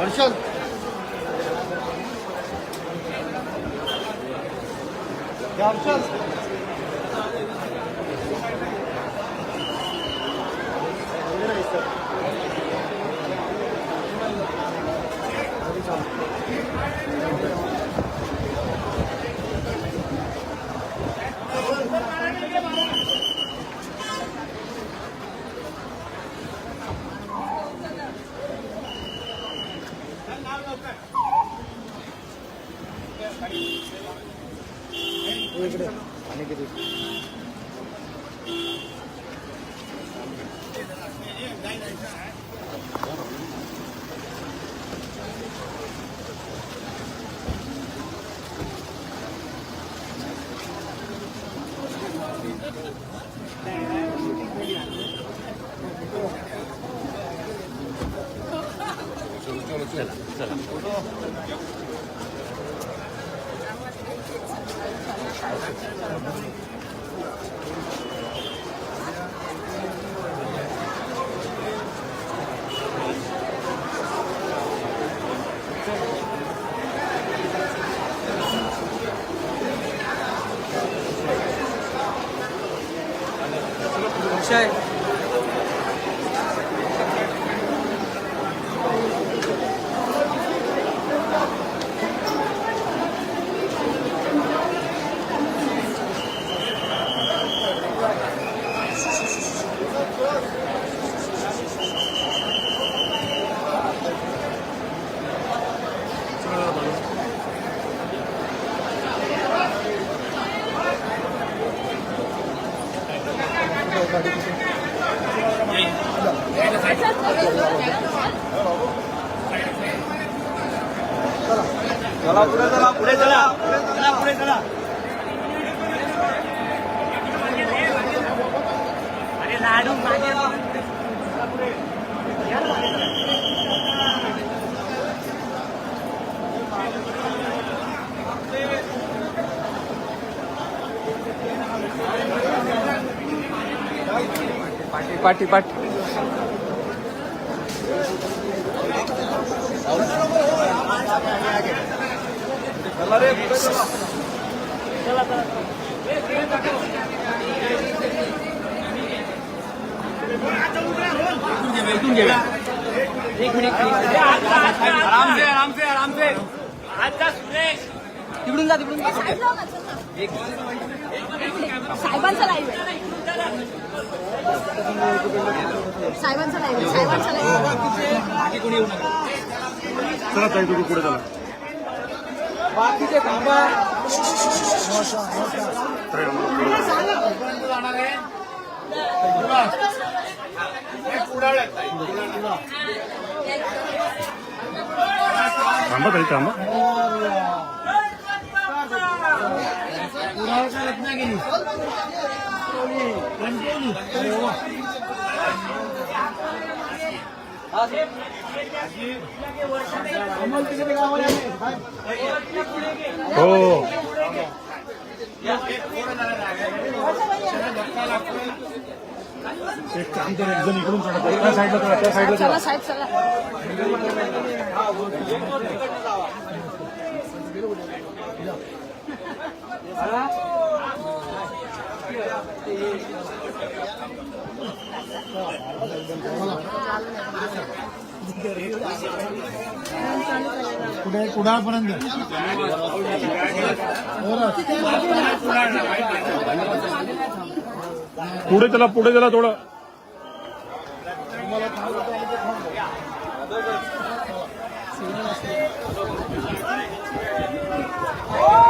Arşan. Yavşan. 对了，对了。पाठी पाठी पाठी चला रे पुढे चला एक मिनिट आराम से आराम से आराम से आता सुरेश तिकडून जा तिकडून जा. साहेबांचा लाईव्ह आहे साहेबांचा लाईव्ह साहेबांचा लाईव्ह. चला ताई तुम्ही पुढे चला. बाकीचे थांबा. थांबा ताई थांबा. हो एक काम कर एक जण इकडून चढा एका साईडला चढा त्या साईडला चढा चला साहेब चला कुठे कुडाळपर्यंत. पुढे चला पुढे चला थोडं. Oh!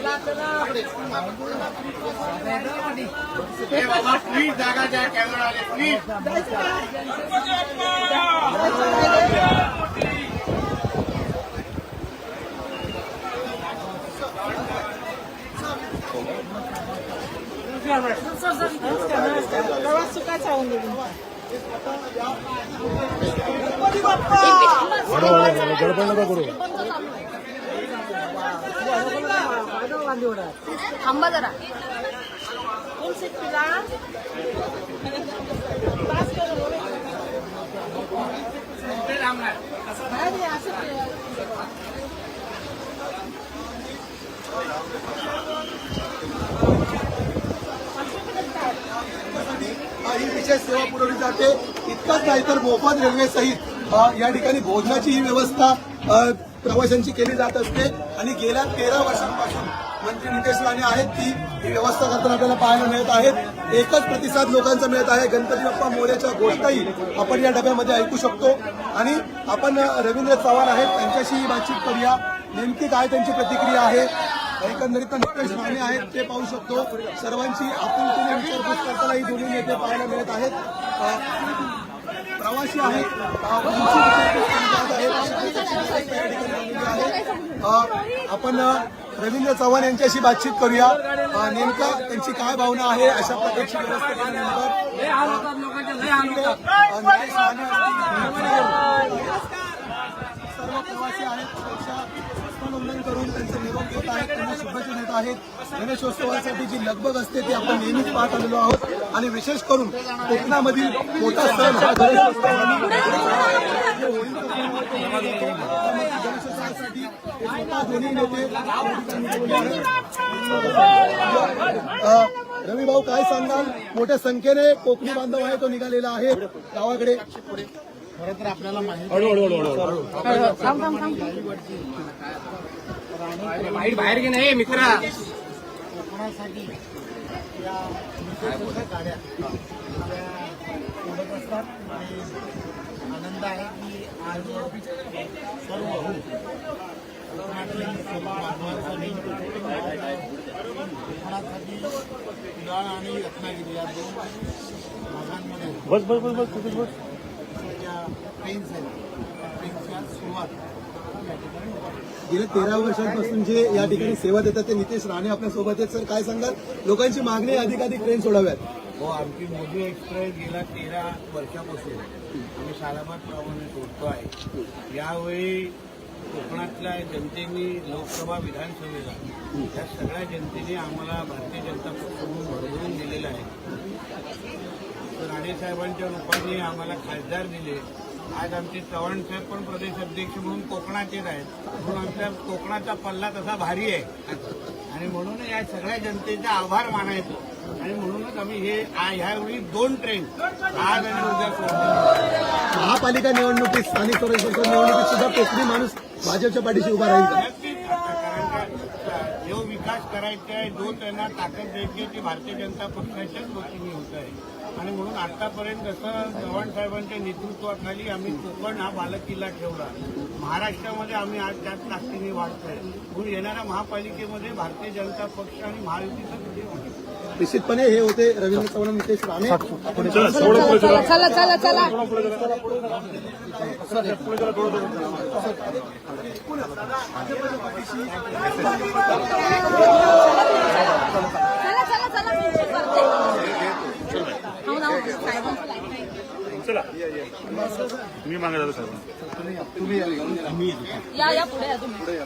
असं पेजवर बस झाला थांबा जरा. ही विशेष सेवा पुरवली जाते. इतकंच नाही तर मोफत रेल्वे सहित या ठिकाणी भोजनाची ही व्यवस्था प्रवाशांची केली जात असते. आणि गेल्या तेरा वर्षांपासून मंत्री नितेश राणे आहेत ती ही व्यवस्था करताना आपल्याला पाहायला मिळत आहेत. एकच प्रतिसाद लोकांचा मिळत आहे. गणपती बाप्पा मोर्याच्या गोष्टही आपण या डब्यामध्ये ऐकू शकतो. आणि आपण रवींद्र चव्हाण आहेत त्यांच्याशी बातचीत करूया. नेमकी काय त्यांची प्रतिक्रिया आहे? एकंदरीत नितेश राणे आहेत ते पाहू शकतो. सर्वांची आपुलकीने विचारपूस करताना ही दोन्ही नेते पाहायला मिळत आहेत. प्रवासी आहेत. जात आहेत. आपण रवींद्र चव्हाण यांच्याशी बातचीत करूया. नेमकं त्यांची काय भावना आहे अशा प्रकारची सर्व प्रवासी आहेत करून त्यांचं निरोप घेत आहेत त्यांना शुभेच्छा देत आहेत. गणेशोत्सवासाठी जी लगबग असते ती आपण नेहमीच पाहत आलेलो आहोत. आणि विशेष करून कोकणामधील मोठा सण हा गणेशोत्सव हे दोन्ही नेते रवी भाऊ काय सांगाल मोठ्या संख्येने कोकणी बांधव आहे तो निघालेला आहे गावाकडे बाहेर बाहेर घे नाही मित्रा कोकणासाठी या गाड्या असतात आणि आनंद आहे की सर्व कोकणासाठी कुडाळ आणि रत्नागिरी या दोन भागांमध्ये बस बस बस बस बस. ट्रेन्स आहेत सुरुवात गेल्या तेरा वर्षांपासून जे या ठिकाणी सेवा देतात ते नितेश राणे आपल्यासोबत आहेत. सर काय सांगाल? लोकांची मागणी अधिकाधिक ट्रेन सोडाव्यात. हो आमची मोदी एक्सप्रेस गेल्या तेरा वर्षापासून. आम्ही सालाबाद प्रमाणे सोडतो आहे. यावेळी कोकणातल्या जनतेने लोकसभा विधानसभेला या सगळ्या जनतेने आम्हाला भारतीय जनता पक्षाकडून भरभरून दिलेलं आहे. तर राणेसाहेबांच्या रूपाने आम्हाला खासदार दिले. आज आमचे चव्हाण साहेब पण प्रदेश अध्यक्ष म्हणून कोकणाचेच आहेत. म्हणून आमच्या कोकणाचा पल्ला तसा भारी आहे. आणि म्हणून या सगळ्या जनतेचा आभार मानायचो. आणि म्हणूनच आम्ही हे ह्यावेळी दोन ट्रेन आज आणि उद्या महापालिका निवडणुकीत स्थानिक स्वराज्य संस्था निवडणुकीत सुद्धा कोकणी माणूस भाजपच्या पाठीशी उभा राहील जो विकास करायचा आहे जो त्यांना ताकद द्यायची ती भारतीय जनता पक्षाच्याच वतीने होत आहे. आणि म्हणून आतापर्यंत जसं चव्हाण साहेबांच्या नेतृत्वाखाली आम्ही कोकण हा बालकिल्ला ठेवला. महाराष्ट्रामध्ये आम्ही आज त्याच ताकदीने वाढतोय. म्हणून येणाऱ्या महापालिकेमध्ये भारतीय जनता पक्ष आणि महायुतीचं निश्चितपणे हे होते रवींद्र चव्हाण नितेश राणे. आपण चला चला चला चला. चला चला. मी check करते. हो ना, हो. साहेबांचं line आहे. मी मागे जातो साहेब. या या पुढे या तुम्ही.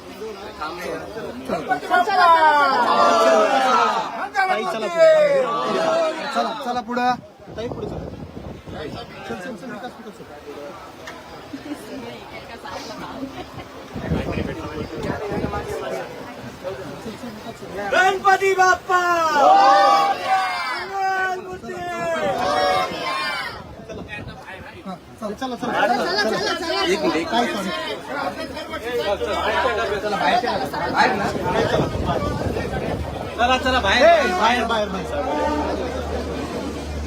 चला चला चला चला चला पुढे. ताई पुढे चला. चल चल चल विकास पुढे चल. गणपती बाप्पा! चला चला चला चला चला. चला काय सांग चला चला बाहेर बाहेर बाहेर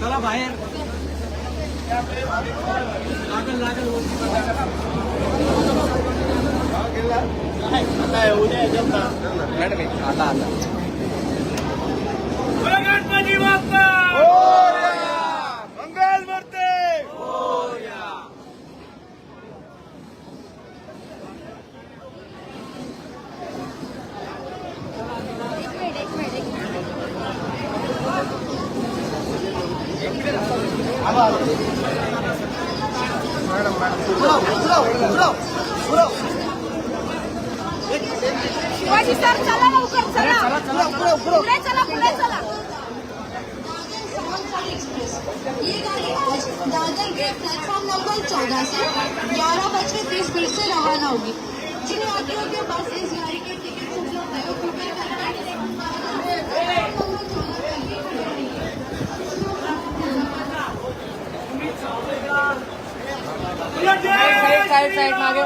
चला बाहेर. लागल लागल. बोला गणपती बाप्पा शिवाजी सर चला लवकर चला. पुढे चला पुढे चला. ये गाड़ी दादर के प्लेटफॉर्म नंबर चौदह से ग्यारह बज के तीस मिनट से रवाना होगी। जिन यात्रियों के पास साइड साइड मागे.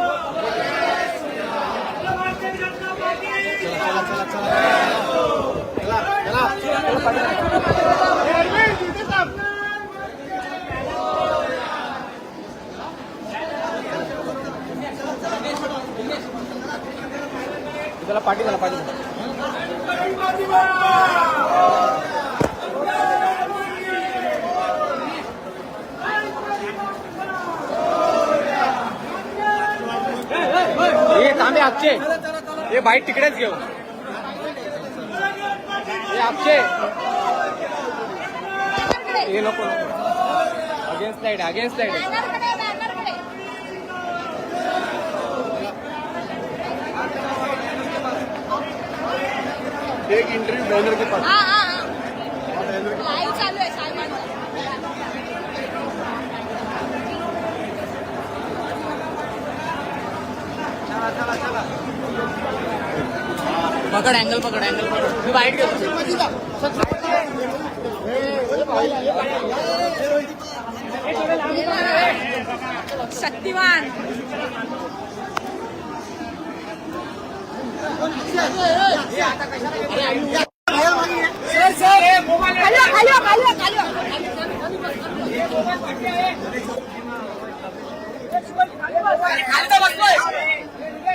त्याला पाठी त्याला पाठी हे तांबे आजचे हे बाईट तिकडेच घेऊ हे आजचे हे नको अगेन्स्ट लाइट अगेन्स्ट बॅनरकडे एक इंटरव्यू बॅनर के पास हा हा हा लाईव्ह चालू आहे साहेबांचा पकड अँगल पकड अँगल पकड. मी वाईट घेतो शक्तिवान. खाली खाली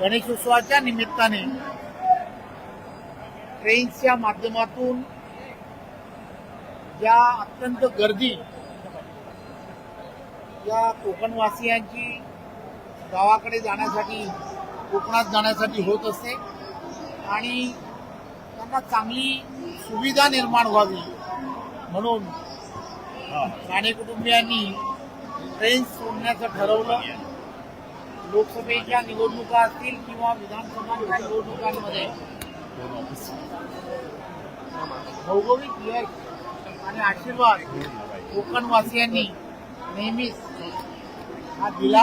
गणेशोत्सवाच्या निमित्ताने ट्रेन्सच्या माध्यमातून या अत्यंत गर्दी या कोकणवासियांची गावाकडे जाण्यासाठी कोकणात जाण्यासाठी होत असते आणि त्यांना चांगली सुविधा निर्माण व्हावी म्हणून राणे कुटुंबियांनी ट्रेन सोडण्याचं ठरवलं. लोकसभेच्या निवडणुका असतील किंवा विधानसभा निवडणुकांमध्ये. भौगोलिक यश आणि आशीर्वाद कोकणवासियांनी नेहमीच हा दिला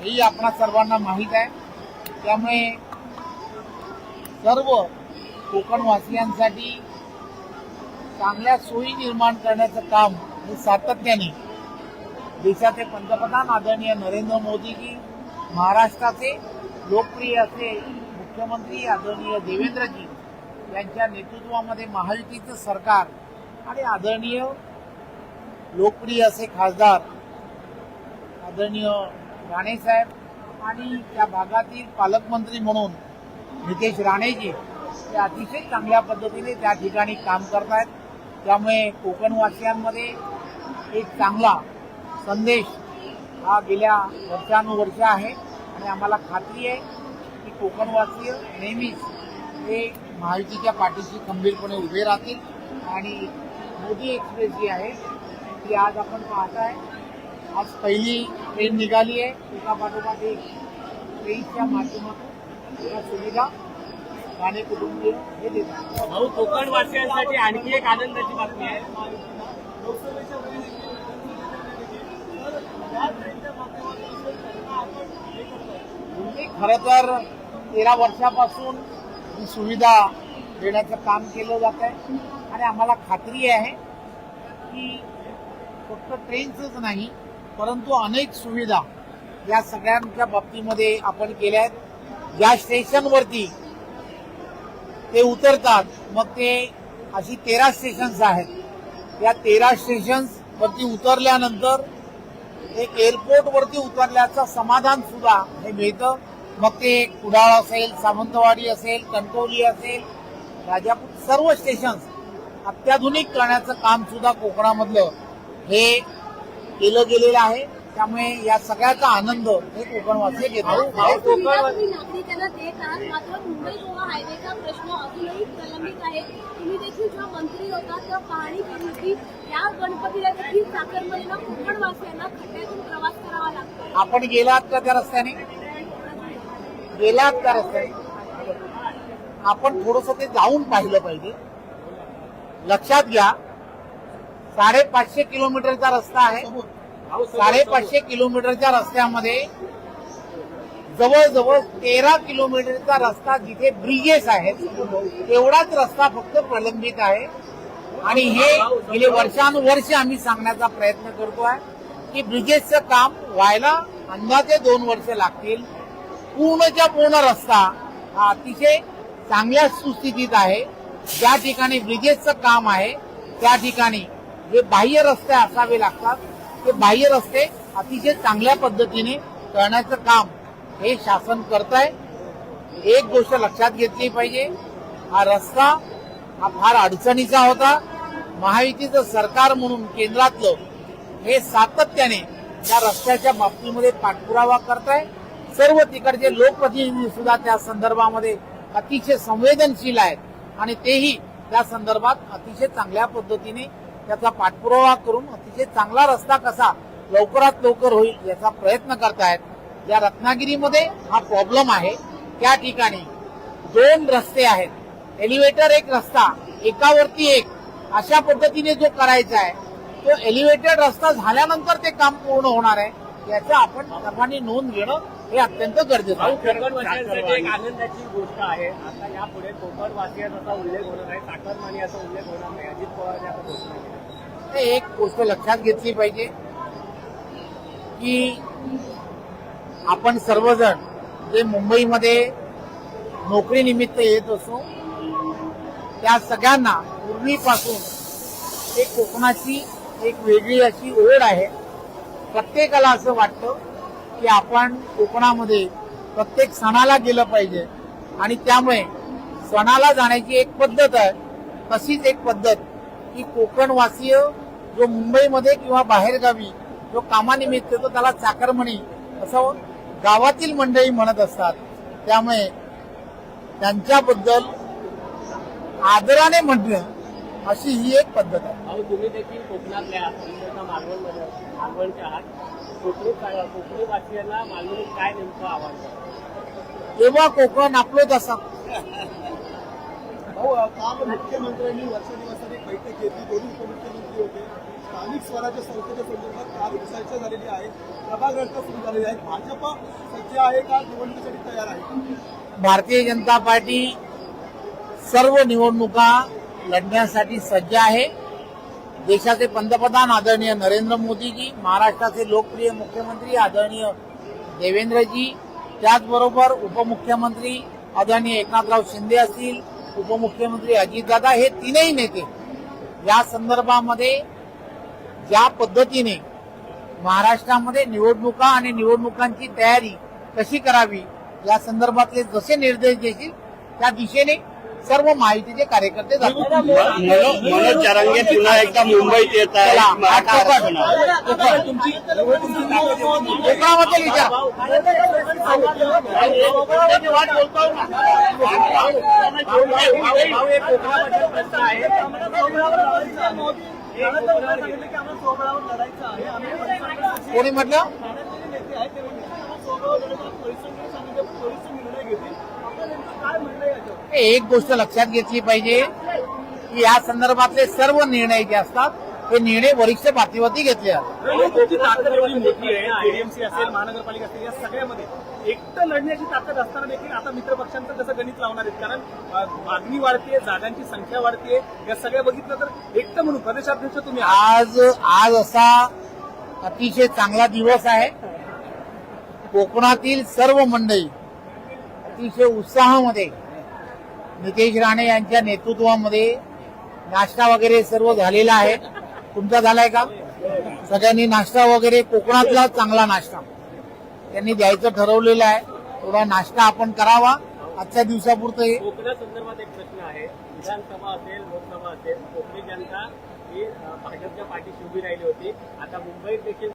हेही आपणा सर्वांना माहीत आहे. त्यामुळे सर्व कोकणवासियांसाठी चांगल्या सोयी निर्माण करण्याचं काम हे सातत्याने देशाचे पंतप्रधान आदरणीय नरेंद्र मोदीजी महाराष्ट्राचे लोकप्रिय असे मुख्यमंत्री आदरणीय देवेंद्रजी यांच्या नेतृत्वामध्ये महायुतीचं सरकार आणि आदरणीय लोकप्रिय असे खासदार आदरणीय राणेसाहेब आणि त्या भागातील पालकमंत्री म्हणून नितेश राणेजी ते अतिशय चांगल्या पद्धतीने त्या ठिकाणी काम करतायत. त्यामुळे कोकणवासियांमध्ये एक चांगला संदेश हा गेल्या वर्षानुवर्ष आहे आणि आम्हाला खात्री आहे की कोकणवासीय नेहमीच हे महायुतीच्या पाठीशी खंबीरपणे उभे राहतील. आणि मोदी एक्सप्रेस जी आहे ती आज आपण पाहताय आज पहिली ट्रेन निघाली आहे. एका पाठोपाठ एक ट्रेनच्या माध्यमातून या सुविधा राणे कुटुंबीय हे देतात. भाऊ कोकणवासियांसाठी आणखी एक आनंदाची बातमी आहे. लोकसभेच्या खरं तर तेरा वर्षापासून ही सुविधा देण्याचं काम केलं जात आहे. आणि आम्हाला खात्री आहे की फक्त ट्रेनचंच नाही परंतु अनेक सुविधा या सगळ्यांच्या बाबतीमध्ये आपण केल्या आहेत. ज्या स्टेशनवरती ते उतरतात मग ते अशी तेरा स्टेशन्स आहेत. या तेरा स्टेशन्स वरती उतरल्यानंतर एक एअरपोर्ट वरती उतरल्याचं समाधान सुद्धा हे मिळतं. मग ते कुडाळ असेल सावंतवाडी असेल कणकवली असेल राजापूर सर्व स्टेशन्स अत्याधुनिक करण्याचं काम सुद्धा कोकणामधलं हे केलं गेलेलं आहे. त्यामुळे या सगळ्याचा आनंद हे कोकणवासी घेतात या सुविधा तुम्ही नागरिकांना देत आहात. मात्र मुंबई गोवा हायवेचा प्रश्न अजूनही प्रलंबित आहे. तुम्ही देखील जेव्हा मंत्री होता तेव्हा पाहणी केली होती. या गणपतीला देखील चाकरमधील कोकणवासियांना खड्ड्यातून प्रवास करावा लागतो. आपण गेलात का त्या रस्त्याने? गेलात का रस्त्याने? आपण थोडस ते जाऊन पाहिलं पाहिजे. लक्षात घ्या साडेपाचशे किलोमीटरचा रस्ता आहे. साडेपाचशे किलोमीटरच्या रस्त्यामध्ये जवळजवळ तेरा किलोमीटरचा रस्ता जिथे ब्रिजेस आहेत तेवढाच रस्ता फक्त प्रलंबित आहे. आणि हे गेले वर्षानुवर्ष आम्ही सांगण्याचा प्रयत्न करतोय की ब्रिजेसचं काम व्हायला अंदाजे दोन वर्ष लागतील. पूर्णच्या पूर्ण रस्ता हा अतिशय चांगल्या सुस्थितीत आहे. ज्या ठिकाणी ब्रिजेसचं काम आहे त्या ठिकाणी जे बाह्य रस्ते असावे लागतात ते बाह्य रस्ते अतिशय चांगल्या पद्धतीने करण्याचं काम हे शासन करत आहे एक गोष्ट लक्षात घेतली पाहिजे हा रस्ता हा फार अडचणीचा होता. महायुतीचं सरकार म्हणून केंद्रातलं हे सातत्याने त्या रस्त्याच्या बाबतीमध्ये पाठपुरावा करत आहे सर्व तिकडचे लोकप्रतिनिधी सुद्धा त्या संदर्भामध्ये अतिशय संवेदनशील आहेत आणि तेही त्या संदर्भात अतिशय चांगल्या पद्धतीने त्याचा पाठपुरावा करून अतिशय चांगला रस्ता कसा लवकरात लवकर होईल याचा प्रयत्न करतायत. या रत्नागिरीमध्ये हा प्रॉब्लेम आहे. त्या ठिकाणी दोन रस्ते आहेत. एलिव्हेटर एक रस्ता एकावरती एक. अशा पद्धतीने जो करायचा आहे तो एलिव्हेटेड रस्ता झाल्यानंतर ते काम पूर्ण होणार आहे. याचा आपण सर्वांनी नोंद घेणं हे अत्यंत गरजेचं आहे. कोकणवासियांसाठी एक आनंदाची गोष्ट आहे. आता यापुढे कोकणवासियांचा उल्लेख होणार आहे चाकरमानी असा उल्लेख होणार नाही. अजित पवार आता घोषणा केली ते एक गोष्ट लक्षात घेतली पाहिजे की आपण सर्वजण जे मुंबईमध्ये नोकरीनिमित्त येत असो त्या सगळ्यांना पूर्वीपासून एक कोकणाची एक वेगळी अशी ओढ आहे. प्रत्येकाला असं वाटतं की आपण कोकणामध्ये प्रत्येक सणाला गेलं पाहिजे. आणि त्यामुळे सणाला जाण्याची एक पद्धत आहे. तशीच एक पद्धत की कोकणवासीय जो मुंबईमध्ये किंवा बाहेरगावी जो कामानिमित्त येतो त्याला चाकरमणी असं गावातील मंडळी म्हणत असतात. त्यामुळे त्यांच्याबद्दल आदराने म्हणणं अशी ही एक पद्धत आहे. आहात कोकणी कोकणी वासियांना मालवणीत काय नेमकं आव्हान? तेव्हा कोकण आपलं तसं. भाऊ काल मुख्यमंत्र्यांनी वर्षादिवसात एक बैठक घेतली. दोन्ही उपमुख्यमंत्री होते. स्थानिक स्वराज्य संस्थेच्या संदर्भात काल चर्चा झालेली आहे. रस्ता सुरू झालेली आहे. भाजप सज्ज आहे का? निवडणुकीसाठी तयार आहे. भारतीय जनता पार्टी सर्व निवडणुका लढण्यासाठी सज्ज आहे. देशाचे पंतप्रधान आदरणीय नरेंद्र मोदीजी महाराष्ट्राचे लोकप्रिय मुख्यमंत्री आदरणीय देवेंद्रजी त्याचबरोबर उपमुख्यमंत्री आदरणीय एकनाथराव शिंदे असतील उपमुख्यमंत्री अजितदादा हे तीनही नेते या संदर्भामध्ये ज्या पद्धतीने महाराष्ट्रामध्ये निवडणुका आणि निवडणुकांची तयारी कशी करावी या संदर्भातले जसे निर्देश देतील त्या दिशेने सर्व माहितीचे कार्यकर्ते मनोज जरांगे पुन्हा एकदा मुंबईत येत. कोकणाबद्दल विचार आहे. कोणी म्हटलं? एक गोष्ट लक्षात घेतली पाहिजे की या संदर्भातले सर्व निर्णय जे असतात हे निर्णय वरिष्ठ पातळीवरती घेतले आहे केडीएमसी असेल महानगरपालिका असेल या सगळ्यामध्ये एकटं लढण्याची ताकद असताना देखील आता मित्र पक्षांचं कसं गणित लावणार आहेत. कारण मागणी वाढतीये जागांची संख्या वाढतीये या सगळ्या बघितलं तर एकटं म्हणून प्रदेशाध्यक्ष तुम्ही. आज आज असा अतिशय चांगला दिवस आहे. कोकणातील सर्व मंडळी अतिशय उत्साहामध्ये नितेश राणे यांच्या नेतृत्वामध्ये नाश्ता वगैरे सर्व झालेला आहे. तुमचा झालाय का? सगळ्यांनी नाश्ता वगैरे कोकणातला चांगला नाश्ता. त्यांनी द्यायचं ठरवलेलं आहे. थोडा नाश्ता आपण करावा. आजच्या दिवसापुरतं हे संदर्भात एक प्रश्न आहे. विधानसभा असेल लोकसभा असेल कोकणी जनता ही भाजपच्या पाठीशी उभी राहिली होती. आता मुंबईत देखील